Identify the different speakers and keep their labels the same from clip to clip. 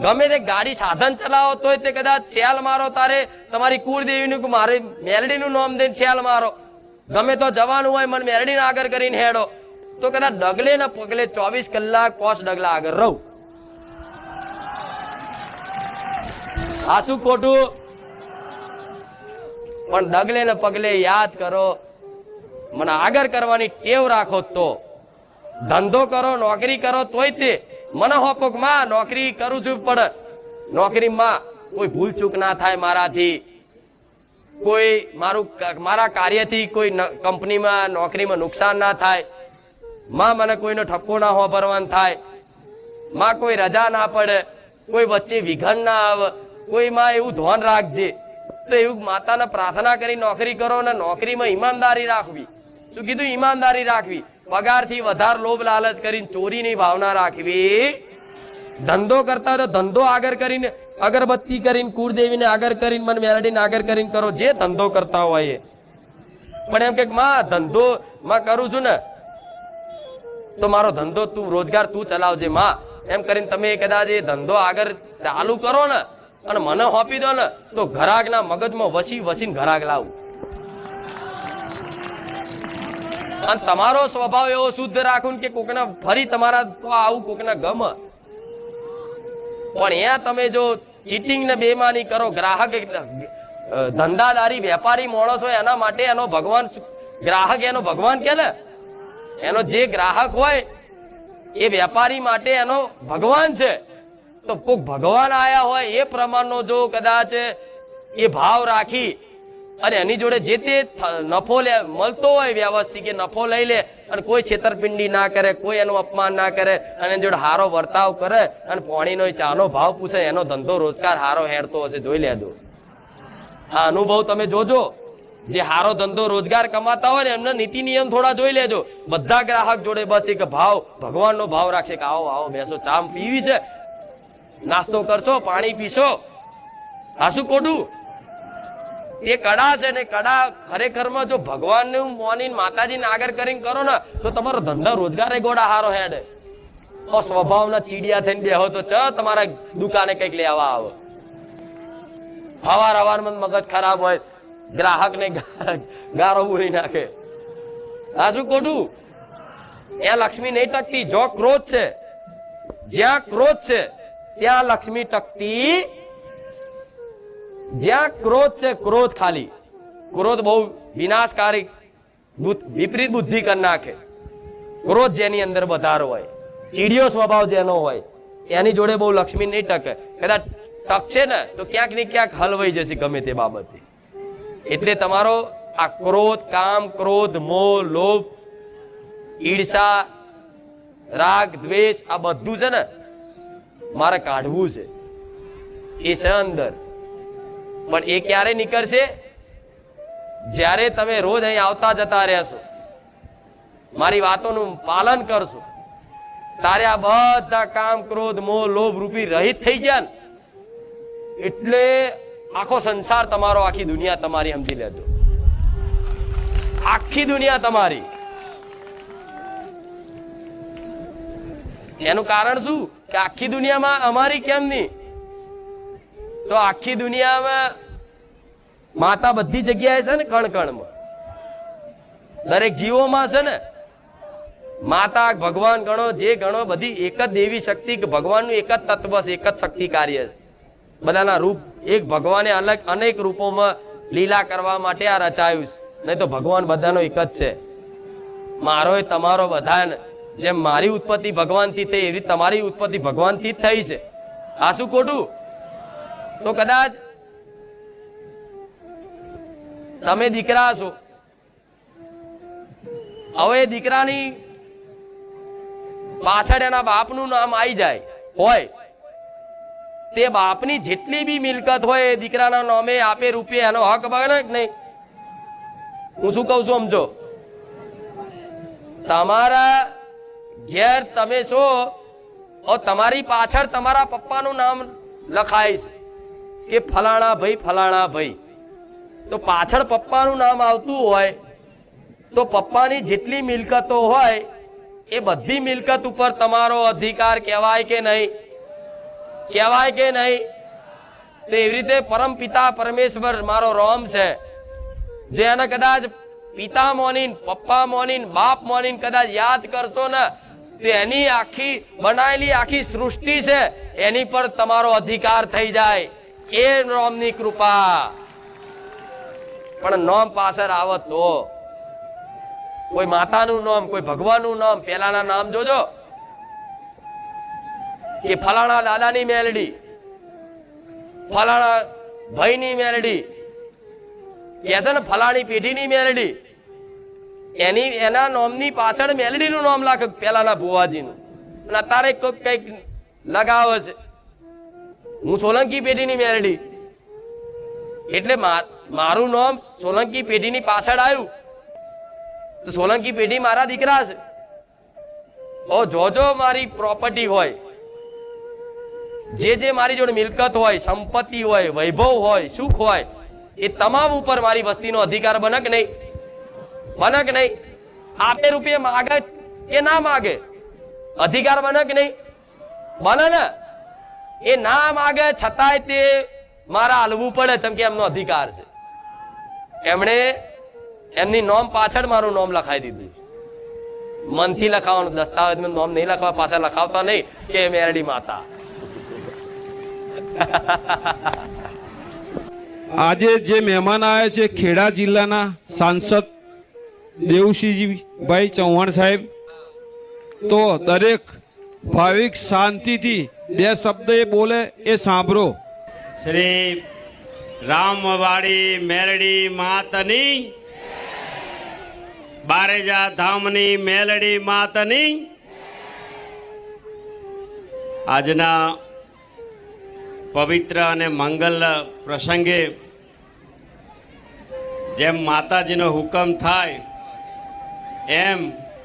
Speaker 1: ગમે તે ગાડી સાધન ચલાવો, તોય તે કદાચ શેલ મારો તારે, તમારી કુળદેવીનું કે મારે મેલડીનું નામ દઈને શેલ મારો. ગમે તો જવાનું હોય, મને મેલડીને આગળ કરીને હેડો. તો કદાચ ડગલે ને પગલે ચોવીસ કલાક પોસ ડગલા આગળ રહું. આ શું ખોટું? પણ ડગલે ને પગલે યાદ કરો, મને આગળ કરવાની ટેવ રાખો તો. ધંધો કરો, નોકરી કરો, તોય તે મને હોપોકમાં નોકરી કરું છું પણ નોકરીમાં કોઈ ભૂલ ચૂક ના થાય મારાથી. કોઈ મારું મારા કાર્યથી કોઈ કંપનીમાં, નોકરીમાં નુકસાન ના થાય. માં મને કોઈનો ઠપકો ના હોભરવાન થાય. માં કોઈ રજા ના પડે, કોઈ વચ્ચે વિઘન ના આવે. કોઈ માં એવું ધોન રાખજે. તો એવું માતાને પ્રાર્થના કરી નોકરી કરો અને નોકરીમાં ઈમાનદારી રાખવી. શું કીધું? ઈમાનદારી રાખવી. પગારથી વધારે લોભ લાલચ કરીને ચોરીની ભાવના રાખવી. ધંધો કરતા તો ધંધો આગળ કરીને અગરબત્તી કરીને, કુળદેવીને આગળ કરીને, મને મેલડીને આગળ કરીને કરો, જે ધંધો કરતા હોય એ. પણ એમ કે, માં, ધંધો માં કરું છું ને, તો મારો ધંધો તું, રોજગાર તું ચલાવજે, માં. એમ કરીને તમે કદાચ એ ધંધો આગળ ચાલુ કરો ને, અને મને હોપી દો ને, તો ઘરાકના મગજમાં વસી વસીને ઘરાક લાવું. અને તમારો સ્વભાવ એવો શુદ્ધ રાખું કે કોકના ફરી તમારા તો આવું કોકના ગમ. પણ અહીંયા તમે જો ચીટિંગ ને બેમાની કરો, ગ્રાહક ધંધાદારી, વેપારી માણસ હોય એના માટે એનો ભગવાન ગ્રાહક એનો ભગવાન કે ને એનો જે ગ્રાહક હોય એ વેપારી માટે એનો ભગવાન છે. તો કોક ભગવાન આયા હોય એ પ્રમાણનો જો કદાચ એ ભાવ રાખી અને એની જોડે જે તે નફો લે, મળતો હોય વ્યવસ્થિત કે નફો લઈ લે અને કોઈ છેતરપિંડી ના કરે, કોઈ એનું અપમાન ના કરે અને જોડે હારો વર્તાવ કરે અને પોણીનો ચાનો ભાવ પૂછે, એનો ધંધો રોજગાર હારો હેડતો હશે, જોઈ લેજો. આ અનુભવ તમે જોજો. જે હારો ધંધો રોજગાર કમાતા હોય ને, એમના નીતિ નિયમ થોડા જોઈ લેજો. બધા ગ્રાહક જોડે બસ એક ભાવ, ભગવાનનો ભાવ રાખશે કે આવો આવો, બેસો, ચામ પીવી છે. નાસ્તો કરશો, પાણી પીશો. આ શું ખોટું? એ કડા છે ને કડા ખરેખરમાં જો ભગવાનને મોનીને માતાજીને આગળ કરીને કરો ને, તો તમારો ધંધા રોજગાર ગોડા હારો હેડે. તો સ્વભાવના ચીડિયા થઈને બેહો તો ચ તમારા દુકાને કંઈક લેવા આવો. હવાર હવારમાં મગજ ખરાબ હોય, ગ્રાહકને ને ગારો પૂરી નાખે. આ શું ખોટું? એ લક્ષ્મી નહીં ટકતી, જો ક્રોધ છે, જ્યાં ક્રોધ છે, ત્યાં લક્ષ્મી ટકતી જ્યાં ક્રોધ છે, ક્રોધ ખાલી. ક્રોધ બહુ વિનાશકારી વિપરીત બુદ્ધિ કરી નાખે. ક્રોધ જેની અંદર વધારો હોય, ચીડિયો સ્વભાવ જેનો હોય, એની જોડે બહુ લક્ષ્મી નહીં ટકે. કદાચ ટકશે ને, તો ક્યાંક ને ક્યાંક હલવાઈ જશે ગમે તે બાબતે. એટલે તમારો આ ક્રોધ, કામ, ક્રોધ, મોહ, લોભ, ઈર્ષા, રાગ, દ્વેષ, આ બધું છે ને, મારે કાઢવું છે. એ છે અંદર. પણ એ ક્યારે નીકળશે? જ્યારે તમે રોજ અહીં આવતા જતા રહેશો. મારી વાતોનું પાલન કરશો. તારે આ બધા કામ, ક્રોધ, મોહ, લોભ રૂપી રહિત થઈ ગયા એટલે આખો સંસાર તમારો, આખી દુનિયા તમારી સમજી લેજો. આખી દુનિયા તમારી. એનું કારણ શું? કે આખી દુનિયામાં અમારી કેમ નહીં? તો આખી દુનિયામાં માતા બધી જગ્યાએ છે ને કણ કણમાં દરેક જીવોમાં છે ને, માતા ભગવાન ગણો, જે ગણો, બધી એક જ દેવી શક્તિ કે ભગવાનનું એક જ તત્વ છે, એક જ શક્તિ કાર્ય છે. બધાના રૂપ એક ભગવાને અલગ અનેક રૂપોમાં લીલા કરવા માટે આ રચાયું છે. નહીં તો ભગવાન બધાનો એક જ છે. મારો એ તમારો બધાને જેમ મારી ઉત્પત્તિ ભગવાનથી થઈ, એવી તમારી ઉત્પત્તિ ભગવાનથી જ થઈ છે. આ શું ખોટું? તો કદાચ તમે દીકરા છો. હવે દીકરાની પાછળ એના બાપનું નામ આવી જાય, હોય. તે બાપની જેટલી બી મિલકત હોય એ દીકરાના નામે આપે રૂપિયા એનો હક બને કે નહીં? હું શું કહું છું સમજો? તમારા ઘેર તમે છો તમારી પાછળ તમારા પપ્પાનું નામ લખાય છે. કે ફલાણા ભાઈ ફલાણા ભાઈ. તો પાછળ પપ્પાનું નામ આવતું હોય, તો પપ્પાની જેટલી મિલકતો હોય, એ બધી મિલકત ઉપર તમારો અધિકાર કહેવાય કે નહીં? કહેવાય કે નહીં? તો એવી રીતે પરમ પિતા પરમેશ્વર મારો રોમ છે. જે એને કદાચ પિતા મોનીન, પપ્પા મોનીન, બાપ મોનીન કદાચ યાદ કરશો ને, તો એની આખી, બનાયેલી આખી સૃષ્ટિ છે, એની પર તમારો અધિકાર થઈ જાય. એ નોમની કૃપા. પણ નોમ પાછળ આવત તો કોઈ માતાનું નામ, કોઈ ભગવાનનું નામ, પેલાના નામ જોજો. કે ફલાણા દાદાની મેલડી, ફલાણા ભાઈની મેલડી, કે છે ને ફલાણી પેઢીની મેલડી, એની, એના નોમની પાછળ મેલડીનું નામ લાગે, પેલાના ભુવાજીનું. અને અત્યારે કોઈક કંઈક લગાવે છે. હું સોલંકી પેઢીની મેરડી. એટલે મારું નામ સોલંકી પેઢીની પાછળ આવ્યું. તો સોલંકી પેઢી મારા દીકરા છે. ઓ જોજો મારી પ્રોપર્ટી હોય, જે જે મારી જોડે મિલકત હોય, સંપત્તિ હોય, વૈભવ હોય, સુખ હોય, એ તમામ ઉપર મારી વસ્તીનો અધિકાર બને કે નહીં. બને કે નહીં. આપે રૂપિયા માગે કે ના માગે, અધિકાર બને કે નહીં. બને ને. એ ના માગે છતાંય તે મારા હાલવું પડે, જેમ કે એમનો અધિકાર છે. એમણે એમની નોમ પાછળ મારું નોમ લખાવી દીધું. મનથી લખાવાનું દસ્તાવેજમાં નોમ નહીં લખવા પાછળ લખાવતા નહીં કે મેરડી માતા.
Speaker 2: આજે જે મહેમાન આવ્યા છે, ખેડા જિલ્લાના સાંસદ દેવસિંહજીભાઈ ચૌહાણ સાહેબ, તો દરેક ભાવિક શાંતિથી બે શબ્દ એ બોલે એ સાંભળો.
Speaker 3: શ્રી રામવાડી મેલડી માતની, બારેજા ધામની મેલડી માતની. આજના પવિત્ર અને મંગલ પ્રસંગે જેમ માતાજીનો હુકમ થાય, એમ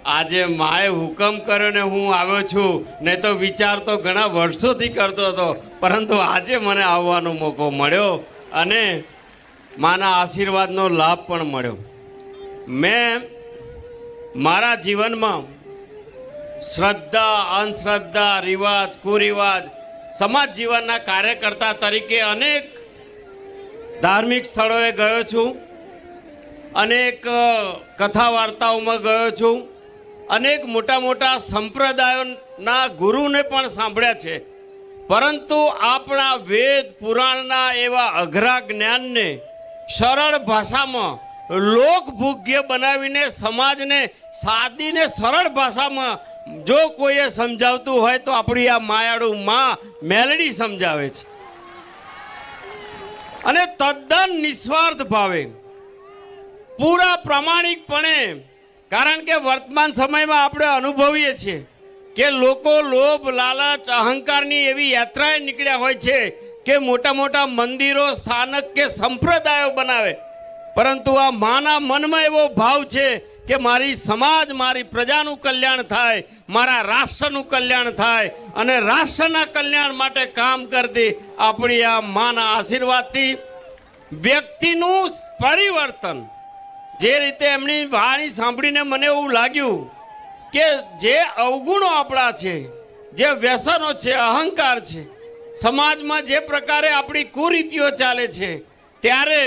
Speaker 3: આજે માએ હુકમ કર્યો હું આવ્યો છું. ને તો વિચાર તો ઘણા વર્ષોથી કરતો હતો. પરંતુ આજે મને આવવાનો મોકો મળ્યો અને માના આશીર્વાદનો લાભ પણ મળ્યો. મેં મારા જીવનમાં શ્રદ્ધા, અંધશ્રદ્ધા, રિવાજ, કુરિવાજ, સમાજ જીવનના કાર્યકર્તા તરીકે અનેક ધાર્મિક સ્થળોએ ગયો છું. અનેક કથા વાર્તાઓમાં ગયો છું. અનેક મોટા મોટા સંપ્રદાયોના ગુરુને પણ સાંભળ્યા છે. પરંતુ આપણા વેદ પુરાણના એવા અઘરા જ્ઞાનને સરળ ભાષામાં લોકભોગ્ય બનાવીને સમાજને સાદીને સરળ ભાષામાં જો કોઈએ સમજાવતું હોય તો આપણી આ માયાળુ માં મેલડી સમજાવે છે. અને તદ્દન નિસ્વાર્થ ભાવે, પૂરા પ્રામાણિકપણે કારણ કે વર્તમાન સમયમાં આપણે અનુભવીએ છીએ કે લોકો લોભ, લાલચ, અહંકારની એવી યાત્રાએ નીકળ્યા હોય છે કે મોટા મોટા મંદિરો, સ્થાનક કે સંપ્રદાયો બનાવે. પરંતુ આ માના મનમાં એવો ભાવ છે કે મારી સમાજ, મારી પ્રજાનું કલ્યાણ થાય, મારા રાષ્ટ્રનું કલ્યાણ થાય અને રાષ્ટ્રના કલ્યાણ માટે કામ કરતી આપણી આ માના આશીર્વાદથી વ્યક્તિનું પરિવર્તન જે રીતે એમની વાણી સાંભળીને મને એવું લાગ્યું કે જે અવગુણો આપણા છે, જે વ્યસનો છે, અહંકાર છે, સમાજમાં જે પ્રકારે આપણી કુરીતિઓ ચાલે છે, ત્યારે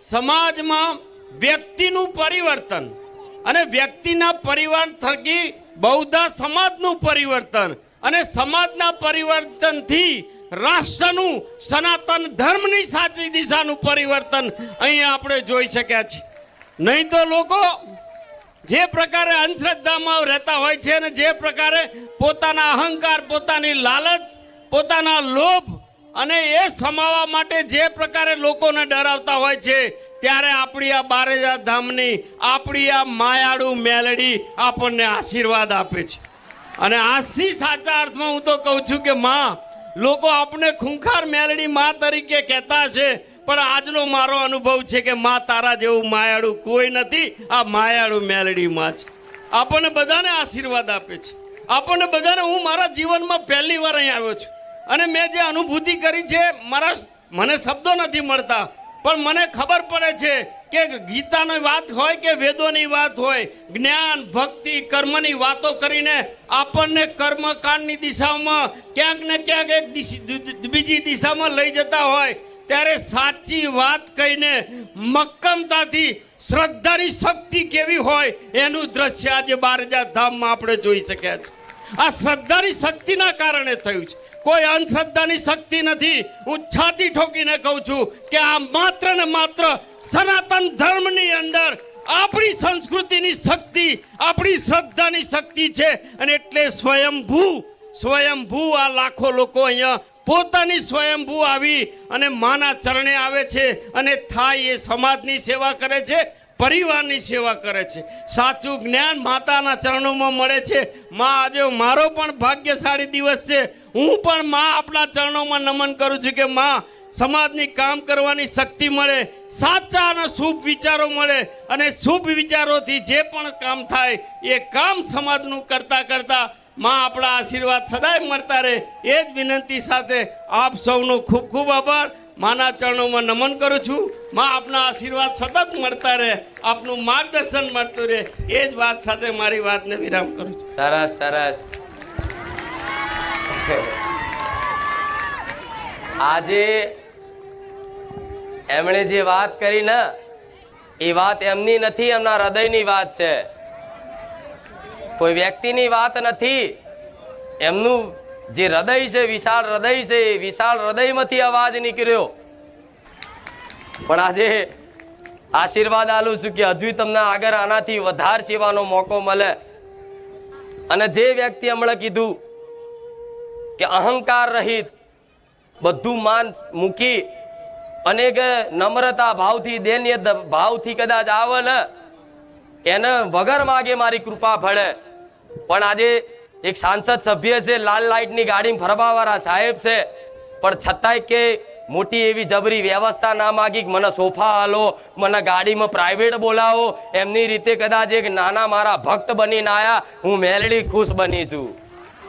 Speaker 3: સમાજમાં વ્યક્તિનું પરિવર્તન અને વ્યક્તિના પરિવાર થકી બૌદ્ધા સમાજનું પરિવર્તન અને સમાજના પરિવર્તનથી રાષ્ટ્રનું સનાતન ધર્મની સાચી દિશાનું પરિવર્તન અહીંયા આપણે જોઈ શક્યા છીએ. નહીં તો લોકો જે પ્રકારે અંધશ્રદ્ધામાં રહેતા હોય છે અને જે પ્રકારે પોતાના અહંકાર, પોતાની લાલચ, પોતાના લોભ અને એ સમાવવા માટે જે પ્રકારે લોકોને ડરાવતા હોય છે, ત્યારે આપણી આ બારેજા ધામની, આપણી આ માયાળુ મેલડી આપણને આશીર્વાદ આપે છે. અને આજથી સાચા અર્થમાં હું તો કહું છું કે માં, લોકો આપણે ખૂંખાર મેલડી માં તરીકે કહેતા છે પણ આજનો મારો અનુભવ છે કે મા તારા જેવું માયાળું કોઈ નથી, આ માયાળું મેલડી માં છે. આપણને બધાને આશીર્વાદ આપે છે. આપણને બધાને હું મારા જીવનમાં પહેલી વાર અહીં આવ્યો છું. અને મેં જે અનુભૂતિ કરી છે, મારા મને શબ્દો નથી મળતા, પણ મને ખબર પડે છે કે ગીતાની વાત હોય કે વેદોની વાત હોય, જ્ઞાન, ભક્તિ, કર્મની વાતો કરીને આપણને કર્મકાંડની દિશામાં ક્યાંક ને ક્યાંક એક બીજી દિશામાં લઈ જતા હોય ત્યારે સાચી વાત કહીને મક્કમતાથી શ્રદ્ધાની શક્તિ કેવી હોય એનું દ્રશ્ય આજે બારજા ધામમાં આપણે જોઈ શક્યા છે. આ શ્રદ્ધાની શક્તિના કારણે થયું છે. કોઈ અંધશ્રદ્ધાની શક્તિ નથી. હું છાતી ઠોકીને કહું છું કે આ માત્ર ને માત્ર સનાતન ધર્મની અંદર આપણી સંસ્કૃતિની શક્તિ, આપણી શ્રદ્ધાની શક્તિ છે. અને એટલે સ્વયંભૂ સ્વયંભૂ આ લાખો લોકો અહીંયા પોતાની સ્વયંભૂ આવી અને માના ચરણે આવે છે અને થાય એ સમાજની સેવા કરે છે, પરિવારની સેવા કરે છે. સાચું જ્ઞાન માતાના ચરણોમાં મળે છે. માં આજે મારો પણ ભાગ્યશાળી દિવસ છે. હું પણ માં આપણા ચરણોમાં નમન કરું છું કે માં, સમાજની કામ કરવાની શક્તિ મળે, સાચા અને શુભ વિચારો મળે અને શુભ વિચારોથી જે પણ કામ થાય એ કામ સમાજનું કરતાં કરતા માં આપણા આશીર્વાદ સદાય મળતા રહે. એ જ વિનંતી સાથે આપ સૌનો ખૂબ ખૂબ આભાર. માના ચરણોમાં નમન કરું છું. માં આપના આશીર્વાદ સતત મળતા રહે. આપનું માર્ગદર્શન મળતું રહે. એ જ વાત સાથે મારી વાતને વિરામ કરું છું.
Speaker 1: સરસ સરસ. આજે એમણે જે વાત કરી ને, એ વાત એમની નથી, એમના હૃદયની વાત છે. કોઈ વ્યક્તિની વાત નથી. એમનું જે હૃદય છે, વિશાળ હૃદય છે, એ વિશાળ હૃદયમાંથી અવાજ નીકળ્યો. પણ આજે આશીર્વાદ આલું છું કે હજુ તમને આગળ આનાથી વધારે સેવાનો મોકો મળે. અને જે વ્યક્તિ હમણાં કીધું કે અહંકાર રહિત બધું માન મૂકી અને નમ્રતા ભાવથી દૈન્ય ભાવથી કદાચ આવે ને, એને વગર માગે મારી કૃપા ફળે. પણ આજે એક સાંસદ સભ્ય છે, લાલ લાઇટની ગાડીમાં ફરવાવાળા સાહેબ છે. પણ છતાંય કે મોટી એવી જબરી વ્યવસ્થા ના માગી મને સોફા હાલો મને ગાડીમાં પ્રાઇવેટ બોલાવો. એમની રીતે કદાચ એક નાના મારા ભક્ત બનીને આયા, હું મેલડી ખુશ બની છું.